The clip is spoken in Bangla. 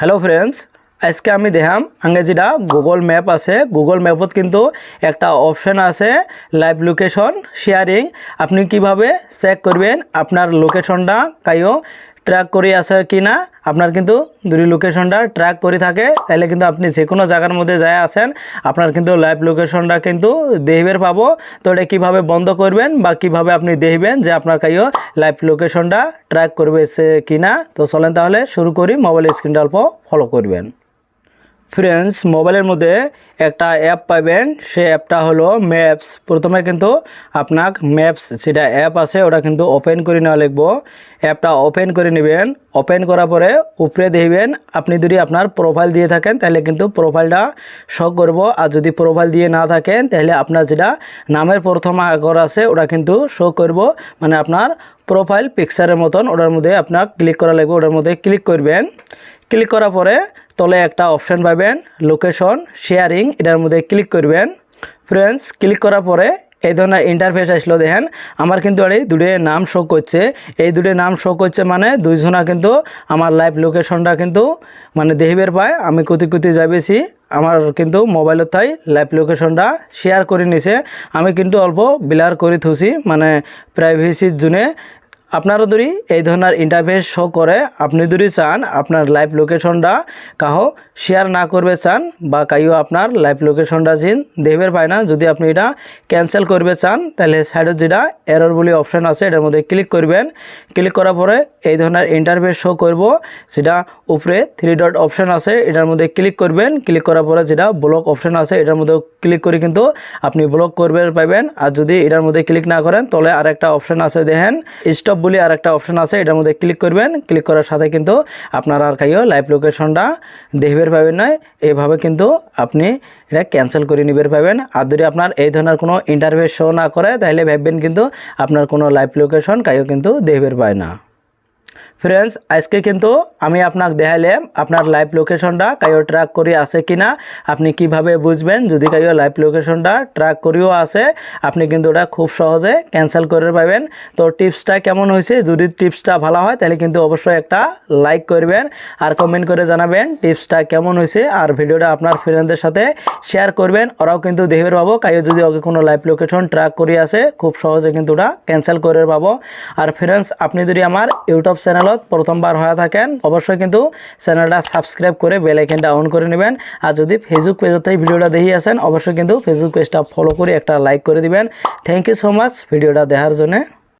হ্যালো ফ্রেন্ডস আজকে আমি দেখাম আগে যেটা গুগল ম্যাপ আছে গুগল ম্যাপত কিন্তু একটা অপশন আছে লাইভ লোকেশন শেয়ারিং আপনি কীভাবে চেক করবেন আপনার লোকেশনটা কাইও ট্র্যাক করে আছে কি না আপনার কিন্তু যদি লোকেশনটা ট্র্যাক করে থাকে। তাহলে কিন্তু আপনি যে কোনো জায়গার মধ্যে যায় আসেন আপনার কিন্তু লাইভ লোকেশনটা কিন্তু দেখবের পাবো। তো এটা কীভাবে বন্ধ করবেন বা কীভাবে আপনি দেখবেন যে আপনার কাইও লাইভ লোকেশনটা ট্র্যাক করবে সে কি না তো চলেন তাহলে শুরু করি মোবাইল স্ক্রিনটা অল্প ফলো করবেন। ফ্রেন্ডস মোবাইলের মধ্যে একটা অ্যাপ পাবেন। সে অ্যাপটা হলো ম্যাপস প্রথমে কিন্তু আপনার ম্যাপস যেটা অ্যাপ আছে, ওটা কিন্তু ওপেন করে নেওয়া লিখব। অ্যাপটা ওপেন করে নেবেন। ওপেন করার পরে উপরে দেখবেন, আপনি যদি আপনার প্রোফাইল দিয়ে থাকেন, তাহলে কিন্তু প্রোফাইলটা শো করব। আর যদি প্রোফাইল দিয়ে না থাকেন, তাহলে আপনার যেটা নামের প্রথম আগর আছে, ওটা কিন্তু শো করব। মানে আপনার প্রোফাইল পিকচারের মতন, ওটার মধ্যে আপনার ক্লিক করা লাগবে, ওটার মধ্যে ক্লিক করবেন। ক্লিক করার পরে তলে একটা অপশান পাবেন লোকেশন শেয়ারিং এটার মধ্যে ক্লিক করবেন। ফ্রেন্ডস ক্লিক করার পরে এই ধরনের ইন্টারফেস আসলো, দেখেন, আমার কিন্তু আর এই দুটো নাম শো করছে। এই দুটো নাম শো করছে মানে দুইজনা কিন্তু আমার লাইভ লোকেশনটা কিন্তু মানে দেখিবের পায়। আমি কুতি কুতি যাবেছি আমার কিন্তু মোবাইলত তাই লাইভ লোকেশনটা শেয়ার করে নিছে। আমি কিন্তু অল্প বিলার করে থুছি মানে প্রাইভেসির জন্যে আপনারও যদি এই ধরনের ইন্টারফেস শো করে। আপনি যদি চান আপনার লাইভ লোকেশনটা কাহো শেয়ার না করবে চান বা কাইও আপনার লাইভ লোকেশনটা জিন দেখবের পায় না। যদি আপনি এটা ক্যান্সেল করবে চান, তাহলে সাইডে যেটা এরর বলে অপশান আছে, এটার মধ্যে ক্লিক করবেন। ক্লিক করার পরে এই ধরনের ইন্টারফেস শো করব সেটা উপরে থ্রি ডট অপশান আছে, এটার মধ্যে ক্লিক করবেন। ক্লিক করার পরে যেটা ব্লক অপশান আছে, এটার মধ্যে ক্লিক করে কিন্তু আপনি ব্লক করবে পাবেন আর যদি এটার মধ্যে ক্লিক না করেন, তাহলে আর একটা অপশান আছে দেখেন স্টপ বলে আর একটা অপশান আছে, এটার মধ্যে ক্লিক করবেন। ক্লিক করার সাথে কিন্তু আপনার আর কাইও লাইভ লোকেশনটা দেখবের পাবেন না এভাবে কিন্তু আপনি এটা ক্যান্সেল করে নিবের পাবেন। আর যদি আপনার এই ধরনের কোনো ইন্টারভিউ শো না করে, তাহলে ভাববেন কিন্তু আপনার কোনো লাইভ লোকেশন কাইও কিন্তু দেখবের পায় না। ফ্রেন্ডস আজকে কিন্তু আমি আপনাকে দেখাইলাম আপনার লাইভ লোকেশনটা কাইও ট্র্যাক করে আছে কিনা, আপনি কীভাবে বুঝবেন যদি কাইও লাইভ লোকেশনটা ট্র্যাক করেও আছে, আপনি কিন্তু ওটা খুব সহজে ক্যান্সেল করে পাবেন। তো টিপসটা কেমন হয়েছে যদি টিপসটা ভালো হয়, তাহলে কিন্তু অবশ্যই একটা লাইক করবেন আর কমেন্ট করে জানাবেন টিপসটা কেমন হয়েছে আর ভিডিওটা আপনার ফ্রেন্ডদের সাথে শেয়ার করবেন। ওরাও কিন্তু দেখবে পাবো, কাইও যদি ওকে কোনো লাইভ লোকেশন ট্র্যাক করে আছে, খুব সহজে কিন্তু ওটা ক্যান্সেল করে পাবো। আর ফ্রেন্ডস আপনি যদি আমার ইউটিউব চ্যানেলত প্রথমবার হয়ে থাকেন, অবশ্যই কিন্তু চ্যানেলটা সাবস্ক্রাইব করে বেল আইকনটা অন করে নেবেন। আর যদি ফেসবুক পেজতেই ভিডিওটা দেখি আছেন, অবশ্যই কিন্তু ফেসবুক পেজটা ফলো করে একটা লাইক করে দিবেন। থ্যাংক ইউ সো মাচ ভিডিওটা দেখার জন্য।